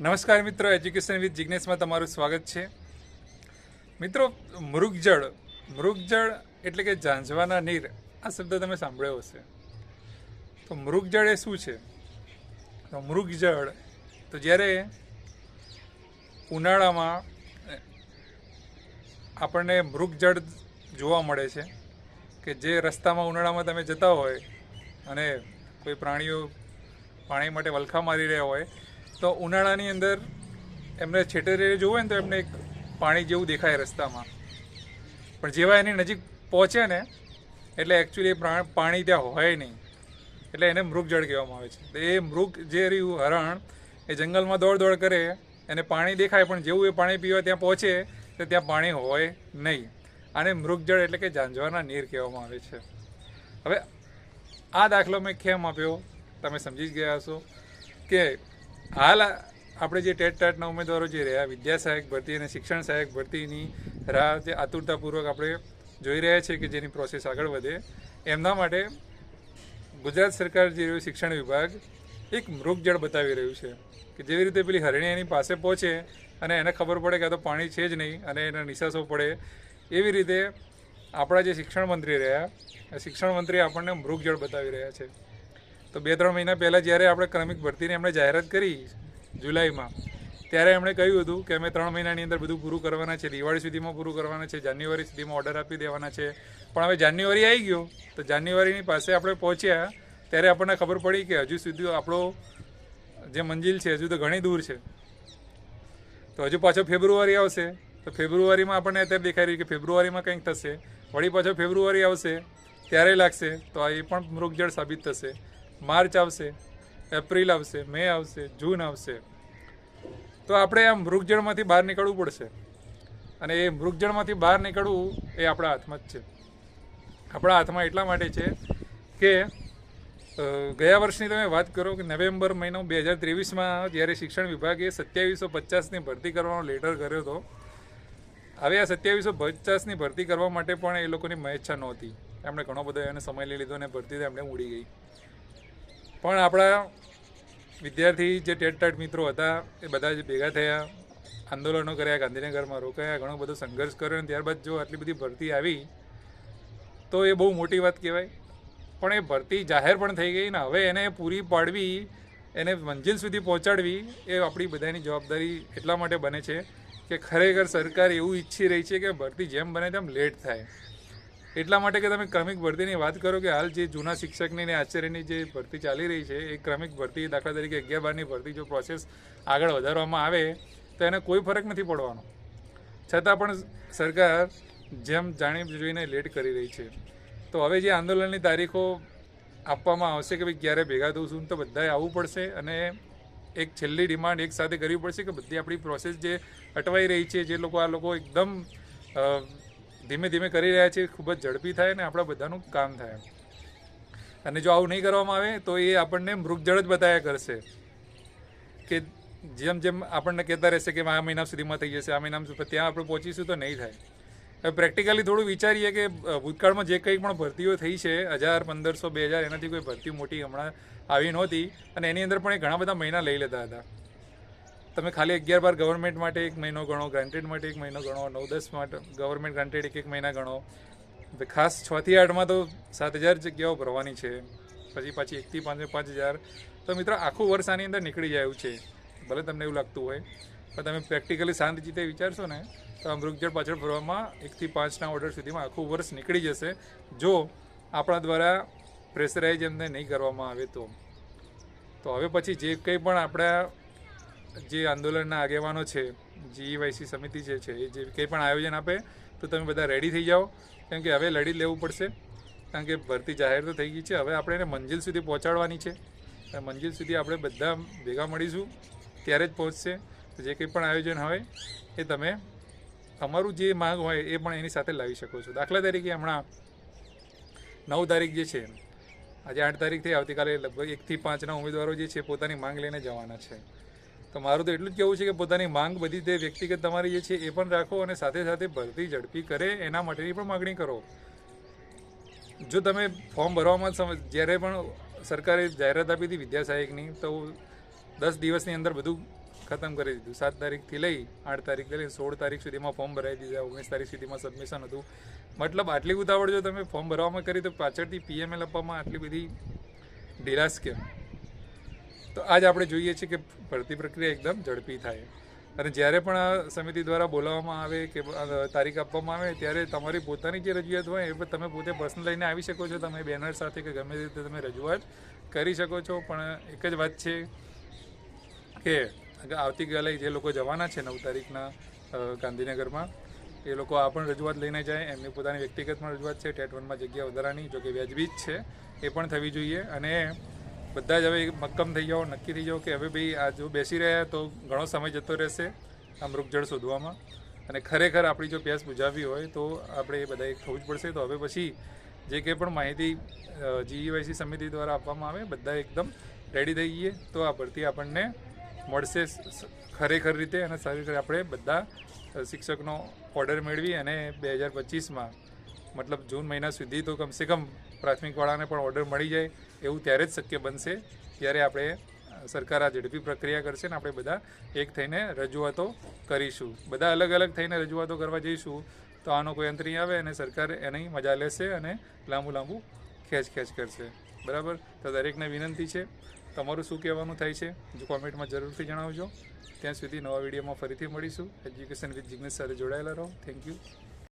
નમસ્કાર મિત્રો education with જિજ્ઞેશમાં તમારું સ્વાગત છે. મિત્રો, મૃગજળ મૃગજળ એટલે કે ઝાંઝવાના નીર, આ શબ્દ તમે સાંભળ્યો હશે. તો મૃગજળ એ શું છે? તો મૃગજળ, તો જ્યારે ઉનાળામાં આપણને મૃગજળ જોવા મળે છે કે જે રસ્તામાં ઉનાળામાં તમે જતા હોય અને કોઈ પ્રાણીઓ પાણી માટે વલખા મારી રહ્યા હોય તો ઉનાળાની અંદર એમને છેટેરે જોવે ને તો એમને એક પાણી જેવું દેખાય રસ્તામાં. પણ જેવા એની નજીક પહોંચે ને, એટલે એકચ્યુઅલી પાણી ત્યાં હોય નહીં. એટલે એને મૃગજળ કહેવામાં આવે છે. એ મૃગ જે રહ્યું હરણ, એ જંગલમાં દોડ દોડ કરે, એને પાણી દેખાય, પણ જેવું એ પાણી પીવા ત્યાં પહોંચે, તો ત્યાં પાણી હોય નહીં. આને મૃગજળ એટલે કે ઝાંઝવાના નીર કહેવામાં આવે છે. હવે આ દાખલો મેં કેમ આપ્યો? તમે સમજી જ ગયા હશો કે હાલ આપણે જે ટેટ ટાટના ઉમેદવારો જે રહ્યા, વિદ્યા સહાયક ભરતી અને શિક્ષણ સહાયક ભરતીની રાહ જે આતુરતાપૂર્વક આપણે જોઈ રહ્યા છીએ કે જેની પ્રોસેસ આગળ વધે. એમના માટે ગુજરાત સરકાર જે રહ્યું, શિક્ષણ વિભાગ, એક મૃગજળ બતાવી રહ્યું છે કે જેવી રીતે પેલી હરણી એની પાસે પહોંચે અને એને ખબર પડે કે આ તો પાણી છે જ નહીં અને એના નિશાસો પડે, એવી રીતે આપણા જે શિક્ષણ મંત્રી રહ્યા, શિક્ષણ મંત્રી આપણને મૃગજળ બતાવી રહ્યા છે. તો બે ત્રણ મહિના પહેલાં જ્યારે આપણે ક્રમિક ભરતીની એમણે જાહેરાત કરી જુલાઈમાં, ત્યારે એમણે કહ્યું હતું કે અમે ત્રણ મહિનાની અંદર બધું પૂરું કરવાના છે, દિવાળી સુધીમાં પૂરું કરવાના છે, જાન્યુઆરી સુધીમાં ઓર્ડર આપી દેવાના છે. પણ હવે જાન્યુઆરી આવી ગયો, તો જાન્યુઆરીની પાસે આપણે પહોંચ્યા, ત્યારે આપણને ખબર પડી કે હજુ સુધી આપણો જે મંજિલ છે, હજુ તો ઘણી દૂર છે. તો હજુ પાછો ફેબ્રુઆરી આવશે, તો ફેબ્રુઆરીમાં આપણને અત્યારે દેખાઈ રહ્યું કે ફેબ્રુઆરીમાં કંઈક થશે. વળી પાછો ફેબ્રુઆરી આવશે, ત્યારે લાગશે, તો આ એ પણ મૃગજળ સાબિત થશે. માર્ચ આવશે, એપ્રિલ આવશે, મે આવશે, જૂન આવશે. તો આપણે આ મૃગજળમાંથી બહાર નીકળવું પડશે. અને એ મૃગજળમાંથી બહાર નીકળવું એ આપણા હાથમાં જ છે. આપણા હાથમાં એટલા માટે છે કે ગયા વર્ષની તમે વાત કરો કે નવેમ્બર મહિનો બે હજાર ત્રેવીસમાં જ્યારે શિક્ષણ વિભાગે સત્યાવીસો પચાસની ભરતી કરવાનો લેટર કર્યો હતો, હવે આ સત્યાવીસો પચાસની ભરતી કરવા માટે પણ એ લોકોની મહેચ્છા નહોતી. એમણે ઘણો બધો એને સમય લઈ લીધો અને ભરતી એમણે ઉડી ગઈ. પણ આપણા વિદ્યાર્થી જે ટેટ ટાટ મિત્રો હતા, એ બધા જ ભેગા થયા, આંદોલનો કર્યા, ગાંધીનગરમાં રોકાયા, ઘણો બધો સંઘર્ષ કર્યો અને ત્યારબાદ જો આટલી બધી ભરતી આવી, તો એ બહુ મોટી વાત કહેવાય. પણ એ ભરતી જાહેર પણ થઈ ગઈ ને હવે એને પૂરી પાડવી, એને મંજિલ સુધી પહોંચાડવી, એ આપણી બધાની જવાબદારી એટલા માટે બને છે કે ખરેખર સરકાર એવું ઈચ્છી રહી છે કે ભરતી જેમ બને તેમ લેટ થાય. એટલા માટે કે તમે ક્રમિક ભરતીની વાત કરો કે હાલ જે જૂના શિક્ષકની ને આચાર્યની જે ભરતી ચાલી રહી છે, એ ક્રમિક ભરતી દાખલા તરીકે અગિયાર બારની ભરતી જો પ્રોસેસ આગળ વધારવામાં આવે, તો એને કોઈ ફરક નથી પડવાનો. છતાં પણ સરકાર જેમ જાણી જોઈને લેટ કરી રહી છે. તો હવે જે આંદોલનની તારીખો આપવામાં આવશે કે ભાઈ ક્યારે ભેગા થવું તો બધાએ આવવું પડશે અને એક છેલ્લી ડિમાન્ડ એક સાથે કરવી પડશે કે બધી આપણી પ્રોસેસ જે અટવાઈ રહી છે, જે લોકો આ લોકો એકદમ ધીમે ધીમે કરી રહ્યા છીએ, ખૂબ જ ઝડપી થાય અને આપણા બધાનું કામ થાય અને જો આવું નહીં કરવામાં આવે, તો એ આપણને મૃગજળ જ બતાવ્યા કરશે. કે જેમ જેમ આપણને કહેતા રહેશે કે આ મહિના સુધીમાં થઈ જશે, આ મહિના સુધી ત્યાં આપણે પહોંચીશું તો નહીં થાય. હવે પ્રેક્ટિકલી થોડું વિચારીએ કે ભૂતકાળમાં જે કંઈ પણ ભરતીઓ થઈ છે, હજાર, પંદરસો, બે હજાર, એનાથી કોઈ ભરતી મોટી હમણાં આવી નહોતી. અને એની અંદર પણ એ ઘણા બધા મહિના લઈ લેતા હતા. તમે ખાલી અગિયાર બાર ગવર્મેન્ટ માટે એક મહિનો ગણો ગ્રાન્ટેડ માટે એક મહિનો ગણો, નવ દસ માટે ગવર્મેન્ટ ગ્રાન્ટેડ એક એક મહિના ગણો. ખાસ છ થી આઠમાં તો સાત હજાર જગ્યાઓ ભરવાની છે. પછી પાછી એકથી પાંચ પાંચ હજાર. તો મિત્રો, આખું વર્ષ આની અંદર નીકળી જાય છે. ભલે તમને એવું લાગતું હોય. પણ તમે પ્રેક્ટિકલી શાંત રીતે વિચારશો ને, તો અમૃતજળ પાછળ ભરવામાં એકથી પાંચના ઓર્ડર સુધીમાં આખું વર્ષ નીકળી જશે. જો આપણા દ્વારા પ્રેશરાઇઝ એમને નહીં કરવામાં આવે તો. તો હવે પછી જે કંઈ પણ આપણા જે આંદોલનના આગેવાનો છે જીઈવાયસી સમિતિ જે છે, એ જે કંઈ પણ આયોજન આપે, તો તમે બધા રેડી થઈ જાઓ. કેમ કે હવે લડી લેવું પડશે. કારણ કે ભરતી જાહેર તો થઈ ગઈ છે. હવે આપણે એને મંજિલ સુધી પહોંચાડવાની છે. મંજિલ સુધી આપણે બધા ભેગા મળીશું. ત્યારે જ પહોંચશે. જે કંઈ પણ આયોજન હોય, એ તમે અમારું જે માંગ હોય, એ પણ એની સાથે લાવી શકો છો. દાખલા તરીકે હમણાં નવ તારીખ જે છે, આજે આઠ તારીખથી આવતીકાલે લગભગ એકથી પાંચના ઉમેદવારો જે છે, પોતાની માંગ લઈને જવાના છે. તો મારું તો એટલું જ કહેવું છે કે પોતાની માંગ બધી તે વ્યક્તિગત તમારી જે છે એ પણ રાખો અને સાથે સાથે ભરતી ઝડપી કરે, એના માટેની પણ માગણી કરો. જો તમે ફોર્મ ભરવામાં સમ- જ્યારે પણ સરકારે જાહેરાત આપી હતી વિદ્યા સહાયકની, તો દસ દિવસની અંદર બધું ખતમ કરી દીધું. સાત તારીખથી લઈ, આઠ તારીખ લઈ, સોળ તારીખ સુધીમાં ફોર્મ ભરાઈ દીધા, ઓગણીસ તારીખ સુધીમાં સબમિશન હતું. મતલબ આટલી ઉતાવળ જો તમે ફોર્મ ભરવામાં કરી, તો પાછળથી પીએમએલ આપવામાં આટલી બધી ઢીલાશ કેમ? તો આજ આપણે જોઈએ છીએ કે ભરતી પ્રક્રિયા એકદમ ઝડપી થાય. અને જ્યારે પણ આ સમિતિ દ્વારા બોલાવવામાં આવે કે તારીખ આપવામાં આવે, ત્યારે તમારી પોતાની જે રજૂઆત હોય એ તમે પોતે પર્સનલ લઈને આવી શકો છો. તમે બેનર સાથે કે ગમે રીતે તમે રજૂઆત કરી શકો છો. પણ એક જ વાત છે કે આવતીકાલે જે લોકો જવાના છે નવ તારીખના ગાંધીનગરમાં, એ લોકો આ પણ રજૂઆત લઈને જાય. એમની પોતાની વ્યક્તિગત પણ રજૂઆત છે. ટેટ વનમાં જગ્યા વધારાની, જો કે વ્યાજબી જ છે. એ પણ થવી જોઈએ. અને બધા જ હવે મક્કમ થઈ જાઓ, નક્કી થઈ જાઓ કે હવે ભાઈ આ જો બેસી રહ્યા તો ઘણો સમય જતો રહેશે આ મૃગજળ શોધવામાં. અને ખરેખર આપણી જો પ્યાસ બુજાવી હોય તો આપણે એ બધાએ થવું જ પડશે. તો હવે પછી જે કંઈ પણ માહિતી જીઈવાયસી સમિતિ દ્વારા આપવામાં આવે, બધા એકદમ રેડી થઈ જઈએ તો આ ભરતી આપણને મળશે ખરેખર રીતે અને સારી રીતે આપણે બધા શિક્ષકનો ઓર્ડર મેળવી અને બે હજાર પચીસમાં, મતલબ જૂન મહિના સુધી તો કમસે કમ પ્રાથમિક વાળાને પણ ઓર્ડર મળી જાય એવું ત્યારે જ શક્ય બનશે ત્યારે આપણે સરકાર આ ઝડપી પ્રક્રિયા કરશે ને આપણે બધા એક થઈને રજૂઆતો કરીશું. બધા અલગ અલગ થઈને રજૂઆતો કરવા જઈશું તો આનો કોઈ અંત નહીં આવે અને સરકાર એની મજા લેશે અને લાંબુ લાંબુ ખેંચ ખેંચ કરશે. બરાબર? તો દરેકને વિનંતી છે. તમારું શું કહેવાનું થાય છે? જો કોમેન્ટમાં જરૂરથી જણાવજો. ત્યાં સુધી નવા વિડીયોમાં ફરીથી મળીશું. એજ્યુકેશન વિથ જિગ્નેશ સાથે જોડાયેલા રહો. Thank you